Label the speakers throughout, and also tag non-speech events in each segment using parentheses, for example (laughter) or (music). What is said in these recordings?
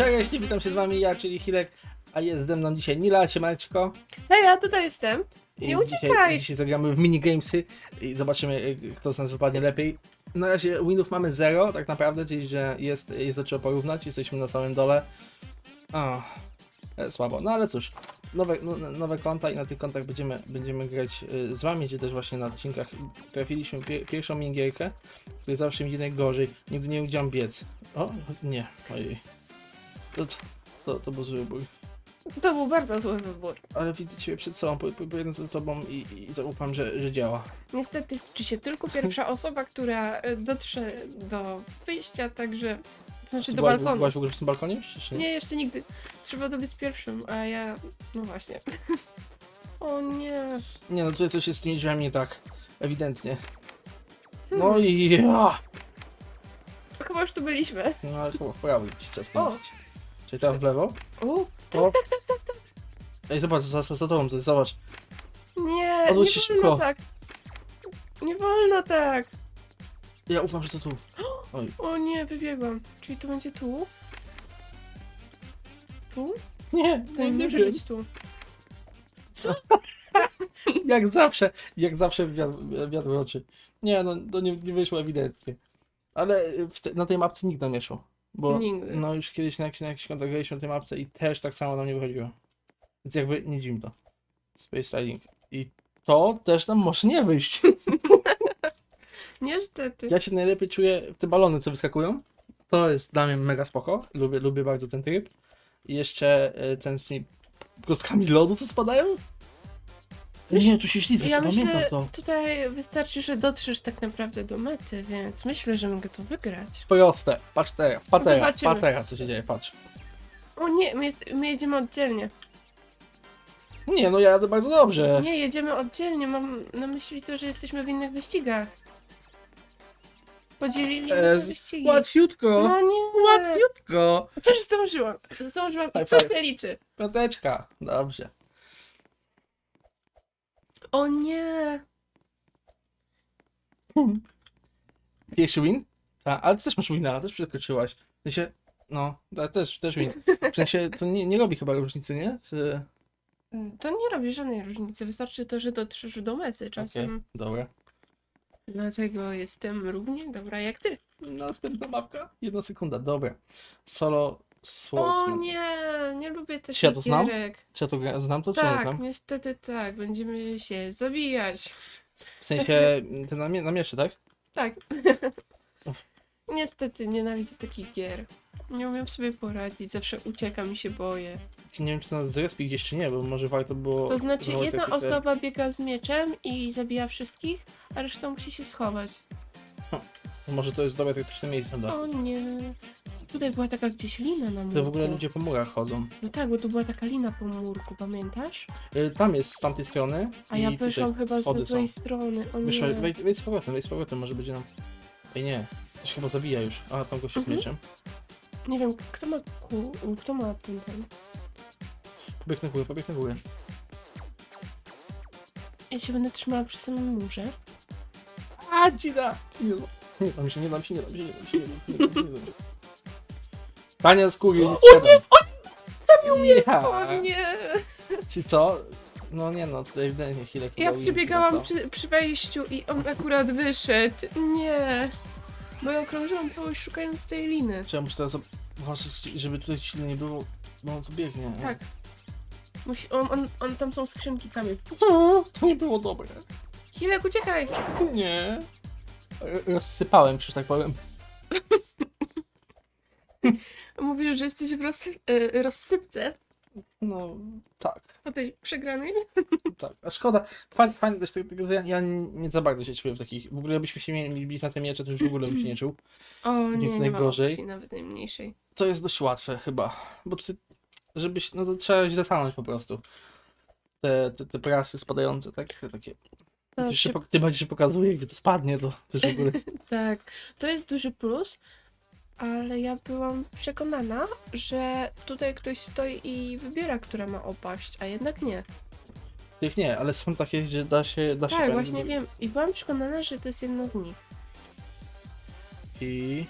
Speaker 1: Cześć, witam się z wami, ja, czyli Hilek, a jest ze mną dzisiaj Nila, siemaneczko.
Speaker 2: Hej, ja tutaj jestem.
Speaker 1: I
Speaker 2: Nie
Speaker 1: Dzisiaj,
Speaker 2: uciekaj!
Speaker 1: dzisiaj zagramy w minigamesy i zobaczymy, y, kto z nas wypadnie lepiej. Na razie winów mamy 0, tak naprawdę, czyli że jest, jest do czego porównać, jesteśmy na samym dole. O, e, słabo, no ale cóż, nowe, no, nowe konta i na tych kontach będziemy, będziemy grać y, z wami, czy też właśnie na odcinkach trafiliśmy pie, pierwszą minigierkę, której zawsze mi idzie najgorzej, nigdy nie udziałam biec. O, nie, ojej. To, to, to był zły wybór.
Speaker 2: To był bardzo zły wybór.
Speaker 1: Ale widzę ciebie przed sobą, pojadę za tobą i, i zaufam, że, że działa.
Speaker 2: Niestety liczy się tylko pierwsza (laughs) osoba, która e, dotrze do wyjścia, także... To znaczy do balkonu.
Speaker 1: Byłaś w ogóle tym balkonie czy
Speaker 2: Nie, jeszcze nigdy. Trzeba dobiec pierwszym, a ja... No właśnie. (laughs) O nie.
Speaker 1: Nie, no tutaj coś jest z tymi drzwiami nie tak. Ewidentnie. No
Speaker 2: Hmm.
Speaker 1: i ja.
Speaker 2: Chyba już tu byliśmy.
Speaker 1: No ale chyba prawo ci
Speaker 2: O.
Speaker 1: Czyli tam w lewo?
Speaker 2: O, tak,
Speaker 1: O.
Speaker 2: tak, tak, tak, tak.
Speaker 1: Ej, zobacz, za, za tobą coś, zobacz.
Speaker 2: Nie,
Speaker 1: Odwróć się
Speaker 2: nie
Speaker 1: szybko.
Speaker 2: wolno tak. Nie wolno tak.
Speaker 1: Ja ufam, że to tu. (gasps) Oj,
Speaker 2: O nie, wybiegłam. Czyli to będzie tu? Tu?
Speaker 1: nie,
Speaker 2: No
Speaker 1: nie,
Speaker 2: może
Speaker 1: wiem.
Speaker 2: być tu. Co? (laughs)
Speaker 1: Jak zawsze, jak zawsze wiatr, wiatr w oczy. Nie, no to nie, nie wyszło ewidentnie. Ale w te, na tej mapce nikt nam nie szło. Bo
Speaker 2: Nigdy.
Speaker 1: no już kiedyś na jakiś, na jakiś kontakt graliśmy na tej mapce i też tak samo nam nie wychodziło. Więc jakby nie dziwne to. Space Riding. I to też nam może nie wyjść. (laughs)
Speaker 2: Niestety.
Speaker 1: Ja się najlepiej czuję w te balony, co wyskakują. To jest dla mnie mega spoko. Lubię, lubię bardzo ten tryb. I jeszcze e, ten z tymi kostkami lodu, co spadają.
Speaker 2: Wiesz,
Speaker 1: nie, tu się ślizga,
Speaker 2: Ja
Speaker 1: pamiętam
Speaker 2: myślę,
Speaker 1: to.
Speaker 2: tutaj wystarczy, że dotrzesz tak naprawdę do mety, więc myślę, że mogę to wygrać.
Speaker 1: Proste. Patrz teraz, patera,
Speaker 2: Zobaczymy.
Speaker 1: patera, co się dzieje, patrz.
Speaker 2: O nie, my, jest, my jedziemy oddzielnie.
Speaker 1: Nie, no ja jadę bardzo dobrze.
Speaker 2: Nie, jedziemy oddzielnie. Mam na myśli to, że jesteśmy w innych wyścigach. Podzielili
Speaker 1: E,
Speaker 2: nas
Speaker 1: z-
Speaker 2: wyścigi.
Speaker 1: Łatwiutko,
Speaker 2: No nie.
Speaker 1: łatwiutko.
Speaker 2: Też zdążyłam. Zdążyłam
Speaker 1: High
Speaker 2: i to
Speaker 1: five.
Speaker 2: się liczy.
Speaker 1: Piąteczka, dobrze.
Speaker 2: O nie.
Speaker 1: Pierwszy win? Tak, ale ty też masz wina, też przekroczyłaś. W sensie, no, też, też win. W sensie, to nie, nie robi chyba różnicy, nie? Czy...
Speaker 2: To nie robi żadnej różnicy. Wystarczy to, że dotrzesz do mety czasem.
Speaker 1: Okej, dobra.
Speaker 2: Dlatego jestem równie dobra jak ty.
Speaker 1: Następna mapka. Jedna sekunda, dobra. Solo
Speaker 2: O
Speaker 1: Swordsman.
Speaker 2: nie, nie lubię
Speaker 1: Czy ja to znam?
Speaker 2: gierek.
Speaker 1: Czy ja to gra- znam to, czy nie
Speaker 2: Tak,
Speaker 1: znam?
Speaker 2: niestety tak. Będziemy się zabijać.
Speaker 1: W sensie, (laughs) ten na, mie- na mieczy, tak?
Speaker 2: Tak. (laughs) niestety nienawidzę takich gier. Nie umiem sobie poradzić, zawsze uciekam i się boję.
Speaker 1: Nie wiem, czy to nas zrespi gdzieś, czy nie, bo może warto było...
Speaker 2: To znaczy, jedna
Speaker 1: takie te-
Speaker 2: osoba biega z mieczem i zabija wszystkich, a reszta musi się schować.
Speaker 1: Może to jest dobre taktyczne miejsce, da.
Speaker 2: O nie. Tutaj była taka gdzieś lina na murku.
Speaker 1: To w ogóle ludzie po murach chodzą.
Speaker 2: No tak, bo tu była taka lina po murku, pamiętasz?
Speaker 1: Y, Tam jest z tamtej strony.
Speaker 2: A
Speaker 1: i
Speaker 2: ja
Speaker 1: tutaj
Speaker 2: poszłam chyba z
Speaker 1: schody są.
Speaker 2: strony. O
Speaker 1: Wyszła, wejdź, wejdź z powrotem, wejdź z powrotem, może będzie nam... Ej nie, to się chyba zabija już. A, tam gościu
Speaker 2: Mhm.
Speaker 1: mieczem.
Speaker 2: Nie wiem, kto ma ku... kto ma ten ten.
Speaker 1: Pobieg na górę, pobieg na górę.
Speaker 2: Ja się będę trzymała przy samym murze.
Speaker 1: A, dzida! Nie, nie dam się, nie dam się, nie dam się, nie dam się, nie dam się, nie dam się, nie dam się. Tania skóry, nic
Speaker 2: O nie,
Speaker 1: Zabił mnie!
Speaker 2: O nie!
Speaker 1: Czy co? No nie no, tutaj ewidentnie chwilę
Speaker 2: Ja przebiegałam
Speaker 1: win,
Speaker 2: przy, przy wejściu i on akurat wyszedł. Nie. Bo ja okrążyłam całość szukając tej liny.
Speaker 1: Czy ja muszę teraz uważać, żeby tutaj ci nie było, bo on tu biegnie.
Speaker 2: Tak. Musi, on, on, on, tam są skrzynki tam.
Speaker 1: O, to nie było dobre.
Speaker 2: Hilek, uciekaj!
Speaker 1: Nie. Rozsypałem, czy tak powiem. (laughs)
Speaker 2: Mówisz, że jesteś w rozsy, y, rozsypce
Speaker 1: No, tak.
Speaker 2: po tej przegranej?
Speaker 1: Tak, a szkoda. Fajnie, fajnie też tego, tego, że ja, ja nie za bardzo się czuję w takich. W ogóle jakbyśmy się mieli bić na te miecze, to już w ogóle bym się nie czuł.
Speaker 2: O nie, nie ma
Speaker 1: najgorzej.
Speaker 2: opcji nawet najmniejszej.
Speaker 1: To jest dość łatwe chyba. Bo ty, żebyś, no to trzeba źle stanąć po prostu. Te, te, te prasy spadające, tak? Te takie.
Speaker 2: To
Speaker 1: Ty, się,
Speaker 2: przy-
Speaker 1: ty bardziej się pokazuje, gdzie to spadnie, to, już w ogóle jest. (laughs)
Speaker 2: Tak, to jest duży plus, ale ja byłam przekonana, że tutaj ktoś stoi i wybiera, która ma opaść, a jednak nie.
Speaker 1: Tych nie, ale są takie, gdzie da się. Da się
Speaker 2: Tak, właśnie wiem. I byłam przekonana, że to jest jedno z nich.
Speaker 1: I.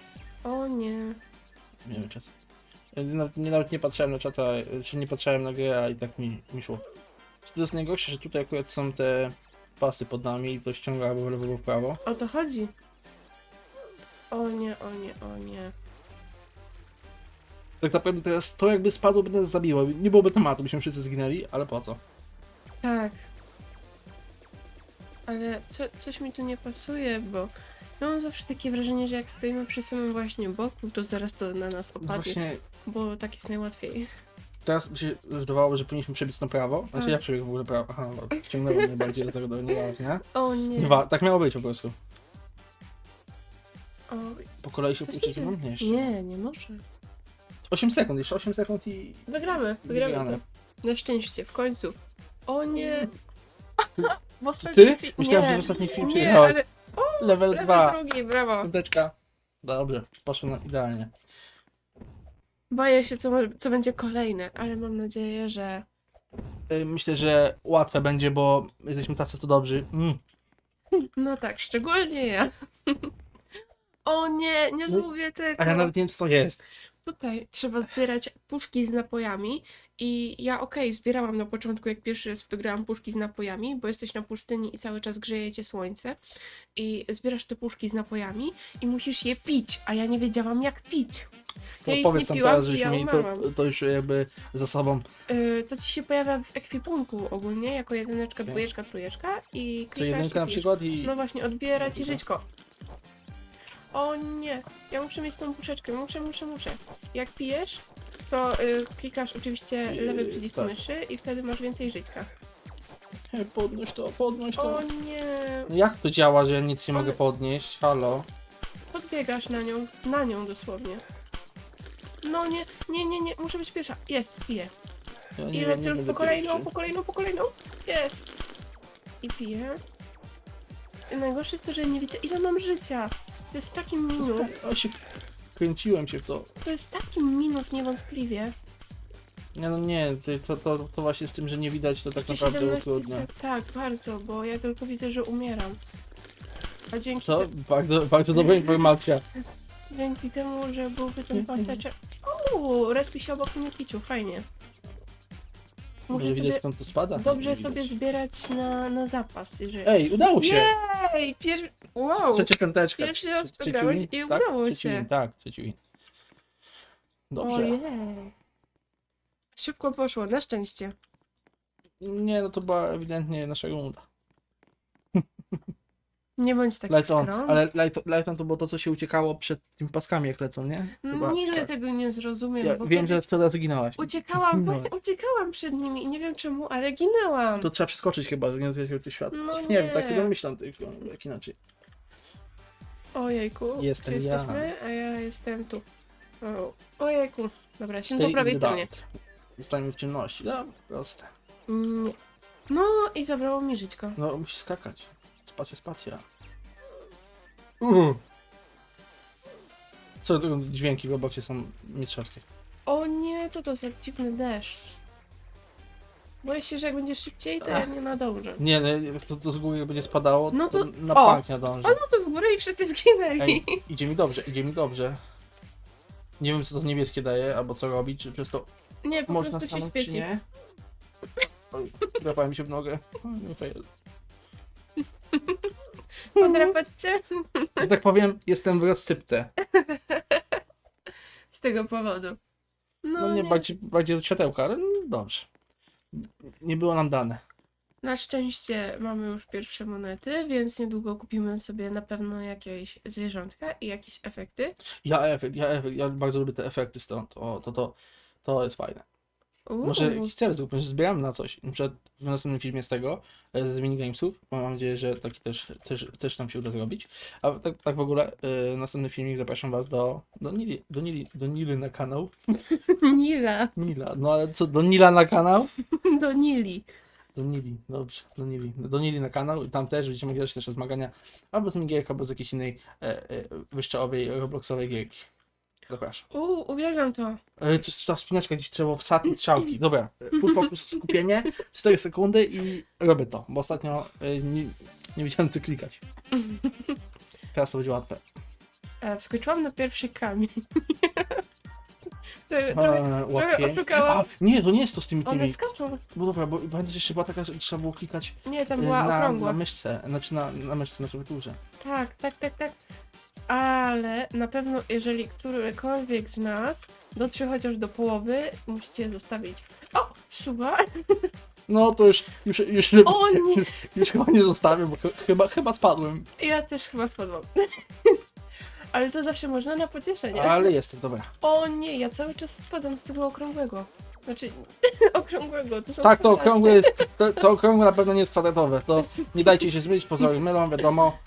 Speaker 2: O nie.
Speaker 1: Nie wiem, czas. Ja Nawet nie, nawet nie patrzyłem na czata, czy nie patrzyłem na grę, a i tak mi, mi szło. Czy to jest najgorsze, że tutaj akurat są te pasy pod nami i to ściąga albo w lewo, albo w prawo.
Speaker 2: O to chodzi. O nie, o nie, o nie.
Speaker 1: Tak naprawdę teraz to jakby spadło, by nas zabiło. Nie byłoby tematu, byśmy wszyscy zginęli, ale po co?
Speaker 2: Tak. Ale co, coś mi tu nie pasuje, bo ja mam zawsze takie wrażenie, że jak stoimy przy samym właśnie boku, to zaraz to na nas opadnie,
Speaker 1: Właśnie
Speaker 2: bo tak jest najłatwiej.
Speaker 1: teraz mi się wydawało, że powinniśmy przebiec na prawo. Znaczy
Speaker 2: Tak.
Speaker 1: ja przebiegłem w ogóle prawo. Aha, no, wciągnęło mnie bardziej do tego, do nieważne.
Speaker 2: O nie.
Speaker 1: Nie wa- tak miało być po prostu.
Speaker 2: O,
Speaker 1: Po kolei się
Speaker 2: coś
Speaker 1: uczyć
Speaker 2: idzie.
Speaker 1: mam jeszcze.
Speaker 2: Nie, nie może.
Speaker 1: 8 sekund, jeszcze 8 sekund i...
Speaker 2: Wygramy, wygramy
Speaker 1: Wygrane.
Speaker 2: Na szczęście, w końcu. O nie. (laughs) W ostatniej
Speaker 1: Ty?
Speaker 2: chwili.
Speaker 1: Myślałem, że w ostatniej chwili
Speaker 2: Nie,
Speaker 1: przyjechałeś.
Speaker 2: ale
Speaker 1: Level
Speaker 2: level
Speaker 1: 2.
Speaker 2: drugi, brawo.
Speaker 1: Piąteczka. Dobrze, poszło na idealnie.
Speaker 2: Boję się, co, co będzie kolejne, ale mam nadzieję, że
Speaker 1: Y, Myślę, że łatwe będzie, bo jesteśmy tacy to dobrzy. Mm.
Speaker 2: No tak, szczególnie ja. (laughs) O nie, nie
Speaker 1: No,
Speaker 2: lubię tego.
Speaker 1: A ja nawet nie wiem, co to jest.
Speaker 2: Tutaj trzeba zbierać puszki z napojami i ja okej, zbierałam na początku, jak pierwszy raz wgrałam puszki z napojami, bo jesteś na pustyni i cały czas grzeje cię słońce i zbierasz te puszki z napojami i musisz je pić, a ja nie wiedziałam jak pić.
Speaker 1: To
Speaker 2: Ja ich
Speaker 1: powiedz
Speaker 2: nie
Speaker 1: nam
Speaker 2: piłam
Speaker 1: teraz,
Speaker 2: i
Speaker 1: żebyśmy
Speaker 2: ja
Speaker 1: mieli to,
Speaker 2: umarłam.
Speaker 1: to już jakby za sobą.
Speaker 2: Yy, to ci się pojawia w ekwipunku ogólnie, jako jedyneczka, dwójeczka, trójeczka i klikasz
Speaker 1: jedynka
Speaker 2: i
Speaker 1: na
Speaker 2: pijesz.
Speaker 1: przykład i...
Speaker 2: No właśnie, odbiera ci żyćko. O nie, ja muszę mieć tą puszeczkę, muszę, muszę, muszę. Jak pijesz, to y, klikasz oczywiście
Speaker 1: Yy,
Speaker 2: lewy przycisk
Speaker 1: tak.
Speaker 2: myszy i wtedy masz więcej żyćka.
Speaker 1: Nie, Podnoś to, podnoś to.
Speaker 2: O nie,
Speaker 1: No Jak to działa, że ja nic nie mogę podnieść? Halo?
Speaker 2: podbiegasz na nią, na nią dosłownie. No nie, nie, nie, nie, muszę być pierwsza. Jest, piję.
Speaker 1: Ja
Speaker 2: I
Speaker 1: nie-
Speaker 2: lecę
Speaker 1: nie
Speaker 2: już po kolejną, po kolejną, po kolejną. Jest. I piję. I najgorsze jest to, że nie widzę ile mam życia. To jest taki minus.
Speaker 1: O, się kręciłem się w to.
Speaker 2: To jest taki minus niewątpliwie.
Speaker 1: Nie no nie, to, to, to, właśnie z tym, że nie widać, to tak
Speaker 2: Czy
Speaker 1: naprawdę
Speaker 2: 17
Speaker 1: utrudnia.
Speaker 2: sek- Tak, bardzo, bo ja tylko widzę, że umieram. A dzięki,
Speaker 1: Co?
Speaker 2: te,
Speaker 1: Bardzo, bardzo dobra informacja.
Speaker 2: dzięki temu, że byłby ten paseczek. Uuu, respi się obok mnie kiciu, fajnie.
Speaker 1: Może
Speaker 2: Muszę
Speaker 1: widać
Speaker 2: sobie
Speaker 1: skąd to spada?
Speaker 2: dobrze sobie zbierać na, na zapas, jeżeli...
Speaker 1: Ej, udało się!
Speaker 2: Jej! Pier... Wow!
Speaker 1: Trzecia piąteczka.
Speaker 2: Pierwszy raz
Speaker 1: win?
Speaker 2: i
Speaker 1: tak?
Speaker 2: udało
Speaker 1: Trzeci
Speaker 2: się.
Speaker 1: Win, tak, trzeci win. Dobrze.
Speaker 2: Ojej. Szybko poszło, na szczęście.
Speaker 1: Nie, no to była ewidentnie nasza runda.
Speaker 2: Nie bądź taki skromny.
Speaker 1: ale Lighton, Lighton to było to, co się uciekało przed tymi paskami, jak lecą, nie? Chyba,
Speaker 2: Nigdy
Speaker 1: tak.
Speaker 2: tego nie zrozumiem,
Speaker 1: Ja
Speaker 2: bo
Speaker 1: wiem, że
Speaker 2: kiedyś
Speaker 1: wtedy zginęłaś.
Speaker 2: uciekałam,
Speaker 1: No.
Speaker 2: właśnie uciekałam przed nimi i nie wiem czemu, ale ginęłam.
Speaker 1: To trzeba przeskoczyć chyba, że nie otwierać tych świat.
Speaker 2: No
Speaker 1: Nie
Speaker 2: nie.
Speaker 1: wiem, tak domyślam tylko, jak inaczej.
Speaker 2: Ojejku,
Speaker 1: Jestem
Speaker 2: gdzie
Speaker 1: ja.
Speaker 2: jesteśmy? A ja jestem tu. O, ojejku. Dobra, się po
Speaker 1: Stay
Speaker 2: prawej
Speaker 1: in the
Speaker 2: stronie.
Speaker 1: dark. Zostańmy w ciemności. Dobra, proste.
Speaker 2: Nie. No i zabrało mi żyćko.
Speaker 1: No, musisz skakać. Spacja, spacja. Uh. Co to dźwięki w obokcie są mistrzowskie.
Speaker 2: O nie, co to za dziwny deszcz. Boję się, że jak będzie szybciej, to ja nie nadążę.
Speaker 1: Nie, no, jak to, to z góry będzie spadało,
Speaker 2: No to-
Speaker 1: na
Speaker 2: o!
Speaker 1: bank nie dąży.
Speaker 2: O, no to w górę i wszyscy zginęli.
Speaker 1: Ej, idzie mi dobrze, idzie mi dobrze. Nie wiem, co to niebieskie daje, albo co robić, czy przez to
Speaker 2: Nie, po
Speaker 1: można
Speaker 2: prostu się
Speaker 1: stanąć, czy
Speaker 2: świeci.
Speaker 1: nie. Oj, drapałem się w nogę. (laughs) No to jest.
Speaker 2: Podrapać cię
Speaker 1: Że tak powiem, jestem w rozsypce.
Speaker 2: z tego powodu. No,
Speaker 1: No nie,
Speaker 2: nie.
Speaker 1: Bardziej, bardziej od światełka, ale no, dobrze. Nie było nam dane.
Speaker 2: Na szczęście mamy już pierwsze monety, więc niedługo kupimy sobie na pewno jakieś zwierzątka i jakieś efekty.
Speaker 1: Ja efekt, ja efekt, ja bardzo lubię te efekty stąd. O, to, to, to jest fajne.
Speaker 2: Uuu,
Speaker 1: Może jakiś cel zróbmy, że zbieramy na coś. Na przykład w następnym filmie z tego, e, z minigamesów. bo Mam nadzieję, że taki też, też, też nam się uda zrobić. A tak, tak w ogóle, e, następny filmik zapraszam was do, do Nili, do Nili, do Nili na kanał. (laughs)
Speaker 2: Nila.
Speaker 1: Nila, no ale co, do Nila na kanał? (laughs)
Speaker 2: Do Nili.
Speaker 1: Do Nili, dobrze, do Nili. Do Nili na kanał i tam też będziecie mogli grać też zmagania albo z minigierek, albo z jakiejś innej e, e, wyszczołowej, robloxowej gierki. Zapraszam.
Speaker 2: Uuu, uwielbiam to.
Speaker 1: E, to jest ta spinaczka, gdzieś trzeba wsadki, strzałki. Dobra, e, full focus, skupienie, (laughs) 4 sekundy i robię to, bo ostatnio e, nie, nie wiedziałem co klikać. Teraz to będzie łatwe.
Speaker 2: E, wskoczyłam na pierwszy kamień. Trochę, trochę, trochę oszukałam.
Speaker 1: A, nie, to nie jest to z tymi
Speaker 2: One
Speaker 1: tymi.
Speaker 2: skaczą.
Speaker 1: Bo dobra, bo pamiętasz jeszcze była taka, że trzeba było klikać
Speaker 2: Nie, tam
Speaker 1: e,
Speaker 2: była
Speaker 1: na,
Speaker 2: okrągła.
Speaker 1: na myszce, znaczy na, na myszce, na klawiaturze.
Speaker 2: Tak, tak, tak, tak. Ale na pewno, jeżeli którykolwiek z nas dotrze chociaż do połowy, musicie zostawić. O, suba. (laughs)
Speaker 1: No to już, już, już,
Speaker 2: O nie, (laughs)
Speaker 1: już, już chyba nie zostawię, bo ch- chyba, chyba spadłem.
Speaker 2: ja też chyba spadłam. (laughs) Ale to zawsze można na pocieszenie.
Speaker 1: Ale jestem, dobra.
Speaker 2: O nie, ja cały czas spadam z tego okrągłego. Znaczy, okrągłego, to są
Speaker 1: Tak, to
Speaker 2: kwadraty.
Speaker 1: okrągłe jest, to, to okrągłe na pewno nie jest kwadratowe, to nie dajcie się zmylić, pozory mylą, wiadomo.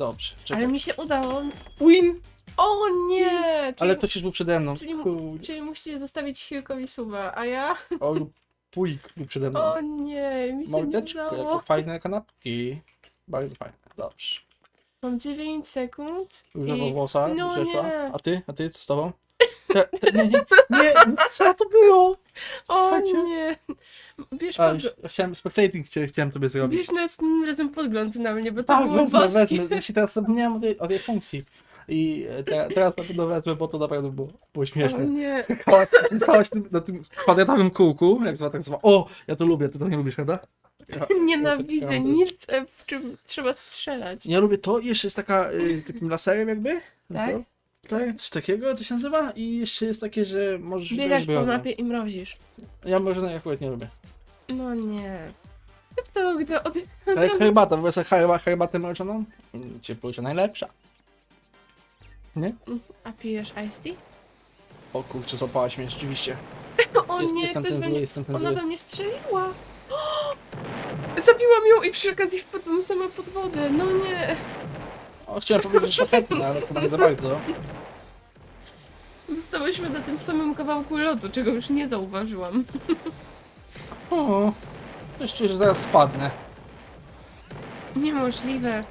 Speaker 1: Dobrze, czekaj.
Speaker 2: Ale mi się udało. Win! O nie! Czyli,
Speaker 1: Ale ktoś już był przede mną.
Speaker 2: czyli-
Speaker 1: Kurde.
Speaker 2: czyli musicie zostawić Hilkowi suba, a ja?
Speaker 1: O, lub pójk był przede mną.
Speaker 2: O nie, mi się nie
Speaker 1: Mordeczko,
Speaker 2: udało.
Speaker 1: jakie fajne kanapki. Bardzo fajne, dobrze.
Speaker 2: Mam 9 sekund.
Speaker 1: Różowo
Speaker 2: i...
Speaker 1: włosa,
Speaker 2: No nie.
Speaker 1: A ty? A ty? Co z tobą? Te, te, nie, nie, nie, no co to było?
Speaker 2: O
Speaker 1: Słuchajcie.
Speaker 2: nie! Bierz,
Speaker 1: A,
Speaker 2: podgl-
Speaker 1: już chciałem, spectating chcia- chciałem tobie zrobić.
Speaker 2: bierz następnym razem podgląd na mnie, bo to
Speaker 1: Tak,
Speaker 2: było
Speaker 1: wezmę,
Speaker 2: boskie.
Speaker 1: wezmę. Jeśli teraz zapomniałem o tej, o tej funkcji. I e, te, teraz na pewno wezmę, bo to naprawdę było, było
Speaker 2: O
Speaker 1: śmieszne.
Speaker 2: nie.
Speaker 1: Skałaś, skałaś tym, na tym kwadratowym kółku, jak zwa, tak zwa. O, ja to lubię, ty to nie lubisz, prawda? Ja,
Speaker 2: Nienawidzę
Speaker 1: ja-
Speaker 2: nic, e, w czym trzeba strzelać.
Speaker 1: Ja lubię to jeszcze jest taka, y, takim laserem jakby.
Speaker 2: Tak?
Speaker 1: Tak, coś takiego to się nazywa i jeszcze jest takie, że możesz
Speaker 2: Biegasz po mapie i mrozisz.
Speaker 1: Ja może akurat nie lubię.
Speaker 2: No nie. To gdy od...
Speaker 1: Jak herbata, wyobraź sobie herba, herbatę mrożoną? Mm, Cieplusia najlepsza. Nie?
Speaker 2: A pijesz iced tea?
Speaker 1: O kurczę, złapałaś mnie rzeczywiście. (laughs)
Speaker 2: O
Speaker 1: Jest,
Speaker 2: nie,
Speaker 1: jestem
Speaker 2: ktoś
Speaker 1: ten zły,
Speaker 2: mnie...
Speaker 1: jestem ten
Speaker 2: Ona
Speaker 1: zły.
Speaker 2: we mnie strzeliła. (gasps) Zabiłam ją i przy okazji wpadłam sama pod wodę. No nie.
Speaker 1: O, chciałem powiedzieć szlachetne, ale chyba nie za bardzo.
Speaker 2: Zostałyśmy na tym samym kawałku lodu, czego już nie zauważyłam.
Speaker 1: O, coś czuję, że zaraz spadnę.
Speaker 2: Niemożliwe.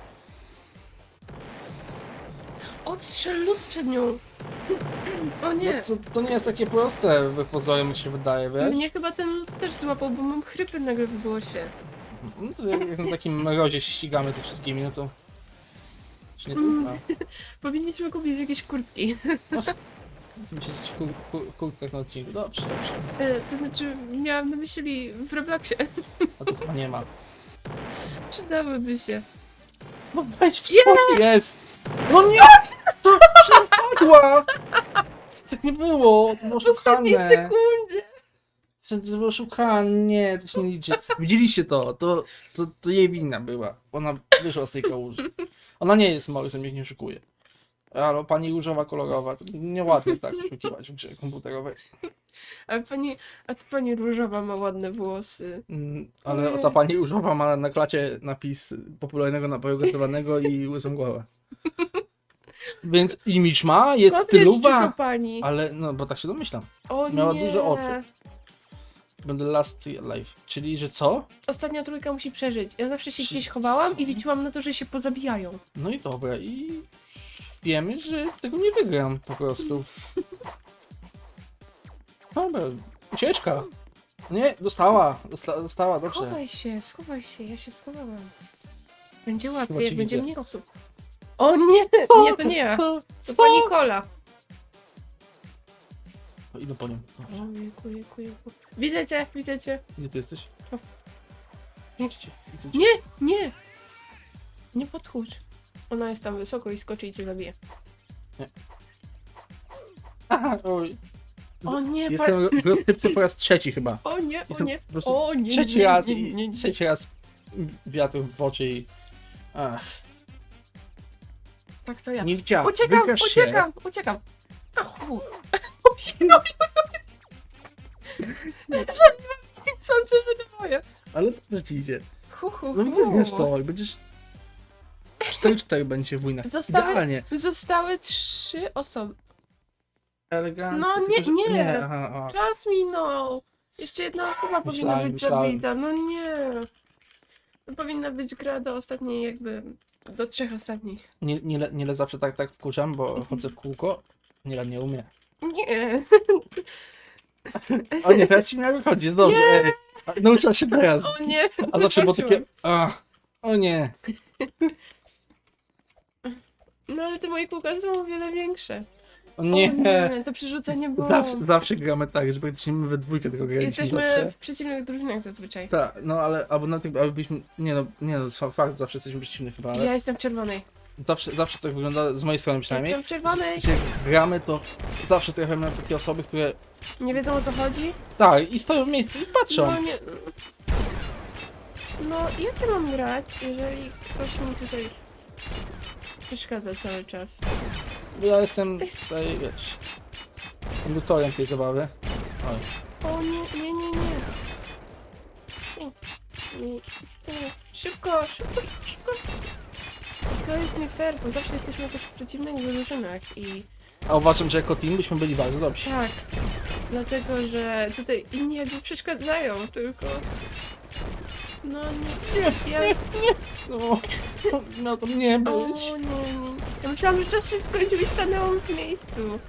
Speaker 2: Odstrzel lód przed nią. O nie.
Speaker 1: No, to, to nie jest takie proste, w pozorem mi się wydaje, wiesz?
Speaker 2: Mnie chyba ten lód też złapał, bo mam chrypy nagle w głosie.
Speaker 1: No to jak, jak na takim mrozie się ścigamy tu wszystkimi, no to... Czy nie trudno?
Speaker 2: Powinniśmy kupić jakieś kurtki.
Speaker 1: Kur, kurtkach na odcinku. Dobrze, dobrze.
Speaker 2: E, to znaczy, miałam na myśli w Robloxie.
Speaker 1: A tu chyba nie ma.
Speaker 2: Przydałyby się.
Speaker 1: No weź w spokój, jest! No nie! To przepadła! Co tak nie było? To było
Speaker 2: W ostatniej
Speaker 1: oszukane.
Speaker 2: sekundzie.
Speaker 1: To było oszukane, nie, to się nie liczy. Widzieliście to, to, to, to jej wina była. Ona wyszła z tej kałuży. Ona nie jest Morrisem, niech nie oszukuje. Ale pani różowa, kolorowa, nieładnie tak oszukiwać w grze komputerowej.
Speaker 2: A pani, a to pani różowa ma ładne włosy.
Speaker 1: Mm, Ale
Speaker 2: Ojej.
Speaker 1: ta pani różowa ma na klacie napis popularnego napoju gotowanego i łysą głowę. Więc imidż ma, jest
Speaker 2: Skąd wiesz, czy
Speaker 1: stylowa,
Speaker 2: to pani?
Speaker 1: ale no, bo tak się domyślam.
Speaker 2: O
Speaker 1: miała
Speaker 2: nie.
Speaker 1: duże oczy. Będę last life. Czyli, że co?
Speaker 2: Ostatnia trójka musi przeżyć. Ja zawsze się
Speaker 1: Czy-
Speaker 2: gdzieś chowałam i liczyłam na to, że się pozabijają.
Speaker 1: No i dobra, i wiemy, że tego nie wygram po prostu. (laughs) Dobra, ucieczka. Nie, dostała, dosta, dostała, dobrze.
Speaker 2: Schowaj się, schowaj się, ja się schowałam. Będzie
Speaker 1: Chyba
Speaker 2: łatwiej,
Speaker 1: cię
Speaker 2: jak będzie
Speaker 1: widzę.
Speaker 2: mniej osób. O nie, nie, to nie ja. (laughs)
Speaker 1: Co?
Speaker 2: To pani Kola.
Speaker 1: Idę po nią.
Speaker 2: O, jeku. Widzę cię, widzę cię.
Speaker 1: Gdzie ty jesteś?
Speaker 2: O.
Speaker 1: Idźcie, idźcie.
Speaker 2: Nie, nie. Nie podchódź. Ona jest tam wysoko i skoczy i cię zabije.
Speaker 1: Aha, (laughs) oj.
Speaker 2: O nie, pa...
Speaker 1: Jestem w rozsypce po raz trzeci chyba.
Speaker 2: O nie, o
Speaker 1: Jestem
Speaker 2: nie.
Speaker 1: po prostu
Speaker 2: O nie,
Speaker 1: trzeci
Speaker 2: nie,
Speaker 1: raz
Speaker 2: nie,
Speaker 1: i
Speaker 2: nie, nie.
Speaker 1: trzeci raz wiatr w oczy i... Ach,
Speaker 2: Tak to ja.
Speaker 1: Nilcia,
Speaker 2: Uciekam,
Speaker 1: wygrasz
Speaker 2: uciekam, uciekam. Achu. Zabiłam chcący wydawaje.
Speaker 1: się, ale dobrze ci idzie.
Speaker 2: Hu, hu,
Speaker 1: No
Speaker 2: hu.
Speaker 1: wygrasz to i będziesz... 4-4 będzie w wojnach.
Speaker 2: Zostały-
Speaker 1: Idealnie.
Speaker 2: Zostały trzy osoby.
Speaker 1: Elegancko.
Speaker 2: No,
Speaker 1: tylko
Speaker 2: nie,
Speaker 1: że-
Speaker 2: nie.
Speaker 1: nie aha, aha.
Speaker 2: Czas minął. Jeszcze jedna osoba powinna
Speaker 1: Myślałem,
Speaker 2: być
Speaker 1: myślałem.
Speaker 2: zabita. No nie. To powinna być gra do ostatniej jakby... Do trzech ostatnich.
Speaker 1: Nie, nie, nie le zawsze tak, tak wkurzam, bo chodzę w kółko. Nie nie umie.
Speaker 2: Nie.
Speaker 1: O nie, teraz ci miał wychodzić, jest dobrze. Ej, nauczyła się teraz.
Speaker 2: O nie.
Speaker 1: A zawsze było takie... A, o nie.
Speaker 2: No ale te moje kółka są o wiele większe.
Speaker 1: O nie.
Speaker 2: O nie, to przerzucanie bomb.
Speaker 1: Zawsze, zawsze gramy tak, że praktycznie my we dwójkę tylko graliśmy
Speaker 2: Jesteśmy
Speaker 1: zawsze.
Speaker 2: w przeciwnych drużynach zazwyczaj.
Speaker 1: Tak, no ale albo na tym, albo byśmy, nie no, nie no, fa- fakt, zawsze jesteśmy przeciwni chyba, ale
Speaker 2: Ja jestem w czerwonej.
Speaker 1: Zawsze, zawsze tak wygląda, z mojej strony przynajmniej.
Speaker 2: Jestem w czerwonej.
Speaker 1: Gdzie gramy, to zawsze trafiamy na takie osoby, które
Speaker 2: Nie wiedzą o co chodzi.
Speaker 1: tak, i stoją w miejscu i patrzą.
Speaker 2: No nie. No, jak ja mam grać, jeżeli ktoś mi tutaj przeszkadza cały czas?
Speaker 1: Bo ja jestem tutaj, wiesz, konduktorem tej zabawy. Oj.
Speaker 2: O nie, nie, nie, nie. Nie, nie, nie. Szybko, szybko, szybko. To jest nie fair, bo zawsze jesteśmy też w przeciwnych drużynach i
Speaker 1: A uważam, że jako team byśmy byli bardzo dobrzy.
Speaker 2: tak. Dlatego, że tutaj inni jakby przeszkadzają, tylko... No nie,
Speaker 1: Nie,
Speaker 2: ja...
Speaker 1: No, miał to nie
Speaker 2: O
Speaker 1: być.
Speaker 2: nie, nie. Ja myślałam, że czas się skończył i stanęłam w miejscu.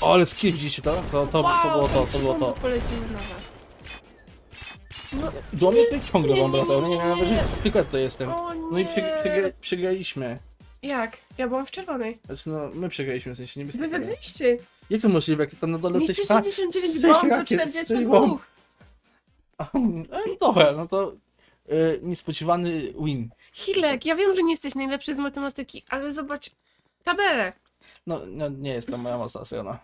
Speaker 1: O, ale skill, widzicie to? To, to, to było to, to było to.
Speaker 2: na was. No,
Speaker 1: Do mnie tutaj ciągle
Speaker 2: Nie,
Speaker 1: bomba
Speaker 2: nie,
Speaker 1: nie
Speaker 2: nie, nie.
Speaker 1: nawet to jestem.
Speaker 2: o nie.
Speaker 1: No i przegra- przegra- przegraliśmy.
Speaker 2: Jak? Ja byłam w czerwonej.
Speaker 1: Znaczy no, my przegraliśmy, w sensie nie
Speaker 2: Wy wygraliście.
Speaker 1: Jak to możliwe, jak tam na dole
Speaker 2: Mieliście
Speaker 1: coś tak?
Speaker 2: 69
Speaker 1: sześć
Speaker 2: bomb do
Speaker 1: rakiet, sześć
Speaker 2: 42.
Speaker 1: bomb. No dobra, no to y, niespodziewany win.
Speaker 2: Hilek, ja wiem, że nie jesteś najlepszy z matematyki, ale zobacz tabelę.
Speaker 1: No, no nie jest to moja mocna strona.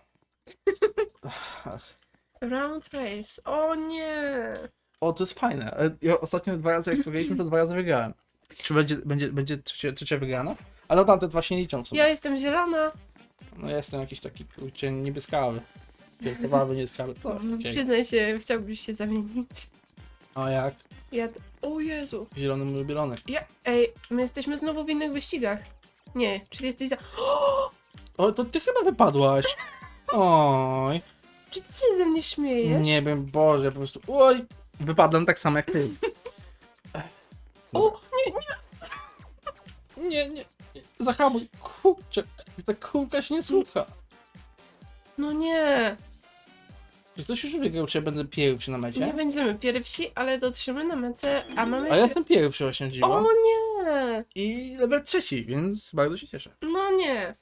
Speaker 1: (laughs) Ach.
Speaker 2: Round race. O nie.
Speaker 1: O, to jest fajne. ale Ja ostatnio dwa razy jak to graliśmy, to dwa razy wygrałem. Czy będzie, będzie, będzie trzecia, trzecia wygrana? Ale tam te dwa się nie liczą w sumie.
Speaker 2: Ja jestem zielona.
Speaker 1: No ja jestem jakiś taki kurczę niebieskawy. Wielkowawy, niebieskawy. (laughs) Co? Takiego.
Speaker 2: Przyznaj się, chciałbyś się zamienić.
Speaker 1: A jak?
Speaker 2: Ja... O Jezu.
Speaker 1: Zielony mój bielony.
Speaker 2: Ja... Ej, my jesteśmy znowu w innych wyścigach. Nie, czyli jesteś za... (gasps)
Speaker 1: O, to ty chyba wypadłaś. (laughs) Oj.
Speaker 2: Czy ty się ze mnie śmiejesz?
Speaker 1: Nie wiem, Boże, po prostu. Oj! Wypadłem tak samo jak ty.
Speaker 2: O, nie, nie.
Speaker 1: Nie, nie. nie. Zahamuj. Kurczę. Ta kółka się nie słucha.
Speaker 2: No nie.
Speaker 1: Czy ktoś już wygrał, czy ja będę pierwszy na
Speaker 2: Nie
Speaker 1: mecie?
Speaker 2: będziemy pierwsi, ale dotrzemy na metę, a mamy...
Speaker 1: A ja jestem pierwszy właśnie dziwo.
Speaker 2: O nie.
Speaker 1: I level trzeci, więc bardzo się cieszę.
Speaker 2: No nie.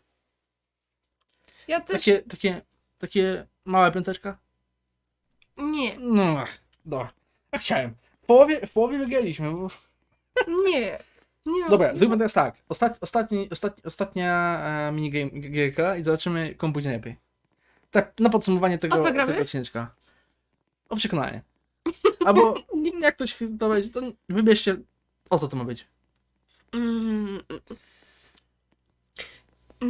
Speaker 2: Ja też...
Speaker 1: Takie, takie, takie małe piąteczka?
Speaker 2: Nie,
Speaker 1: No, ach, dobra. A chciałem. W połowie, w połowie wygraliśmy. Bo...
Speaker 2: nie. Nie
Speaker 1: Dobra,
Speaker 2: nie.
Speaker 1: zróbmy teraz tak. Ostat, ostatni, ostatni, ostatnia e, minigierka i zobaczymy, komu pójdzie lepiej. Tak, na podsumowanie tego,
Speaker 2: co gramy?
Speaker 1: tego odcineczka. O przekonanie. Albo (laughs) jak ktoś chce to będzie, to wybierzcie, o co to ma być.
Speaker 2: Mm.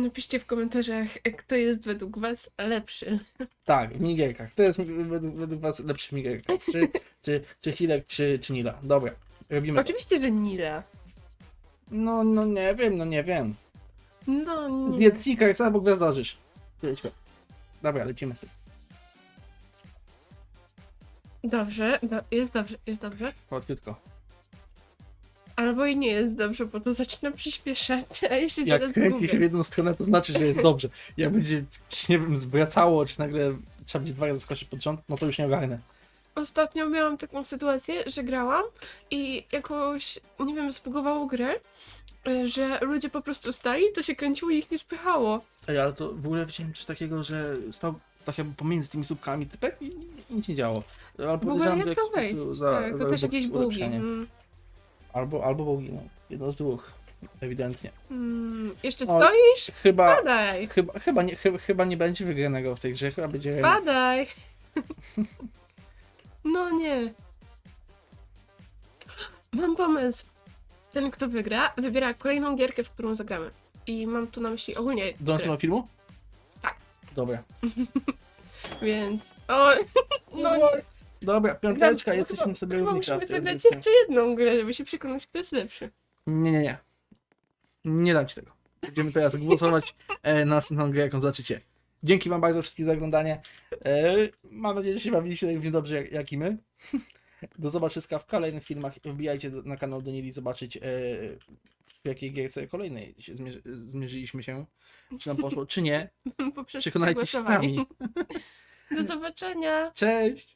Speaker 2: Napiszcie w komentarzach, kto jest według was lepszy.
Speaker 1: Tak, w minigierkach. Kto jest według, według was lepszy w? Czy, czy, czy Hilek, czy, czy Nila? Dobra, robimy to.
Speaker 2: Oczywiście, że Nila.
Speaker 1: No, no nie wiem, no nie wiem.
Speaker 2: No nie.
Speaker 1: Wiecnika, jak albo gwiazdożysz. Lecimy. Dobra, lecimy z tym.
Speaker 2: Dobrze, do, jest dobrze, jest dobrze.
Speaker 1: Łatwiutko.
Speaker 2: Albo i nie jest dobrze, bo to zaczyna przyspieszać, (laughs) a ja się
Speaker 1: Jak kręci się w
Speaker 2: zgubię.
Speaker 1: jedną stronę, to znaczy, że jest dobrze. Jak będzie, nie wiem, zwracało, czy nagle trzeba będzie dwa razy skoczyć pod rząd, no to już nie ogarnę.
Speaker 2: Ostatnio miałam taką sytuację, że grałam i jakoś, nie wiem, zbugowało grę, y, że ludzie po prostu stali, to się kręciło i ich nie spychało.
Speaker 1: Ej, ale to w ogóle widziałem coś takiego, że stał tak jakby pomiędzy tymi słupkami typek i, i nic nie działo. Ale
Speaker 2: W ogóle jak
Speaker 1: po
Speaker 2: wejść? tak, to też jakieś bugi. Mm.
Speaker 1: Albo, albo no. Jedno z dwóch. Ewidentnie.
Speaker 2: Mm, jeszcze
Speaker 1: O,
Speaker 2: stoisz?
Speaker 1: Chyba,
Speaker 2: Spadaj!
Speaker 1: chyba, chyba, nie, chyba, chyba nie będzie wygranego w tej grze, chyba będzie...
Speaker 2: Spadaj! (laughs) No nie. Mam pomysł. Ten, kto wygra, wybiera kolejną gierkę, w którą zagramy. I mam tu na myśli ogólnie
Speaker 1: Do
Speaker 2: grę,
Speaker 1: następnego filmu?
Speaker 2: Tak.
Speaker 1: Dobra. (laughs)
Speaker 2: więc... (laughs) O, no nie.
Speaker 1: Dobra, piąteczka,
Speaker 2: Chyba-
Speaker 1: jesteśmy sobie
Speaker 2: Chyba
Speaker 1: równi
Speaker 2: musimy
Speaker 1: kraty,
Speaker 2: zagrać
Speaker 1: więc-
Speaker 2: jeszcze jedną grę, żeby się przekonać, kto jest lepszy.
Speaker 1: Nie, nie, nie. Nie dam ci tego. Będziemy teraz głosować e, na następną grę, jaką zobaczycie. Dzięki wam bardzo wszystkim za oglądanie. E, mam nadzieję, że się bawiliście równie dobrze jak, jak i my. Do zobaczyska w kolejnych filmach. Wbijajcie do, na kanał Donili zobaczyć e, w jakiej gierce kolejnej się zmierzy, zmierzyliśmy się. Czy nam poszło, czy nie. (laughs)
Speaker 2: Poprzez
Speaker 1: Przekonajcie się sami. (laughs)
Speaker 2: Do zobaczenia!
Speaker 1: Cześć!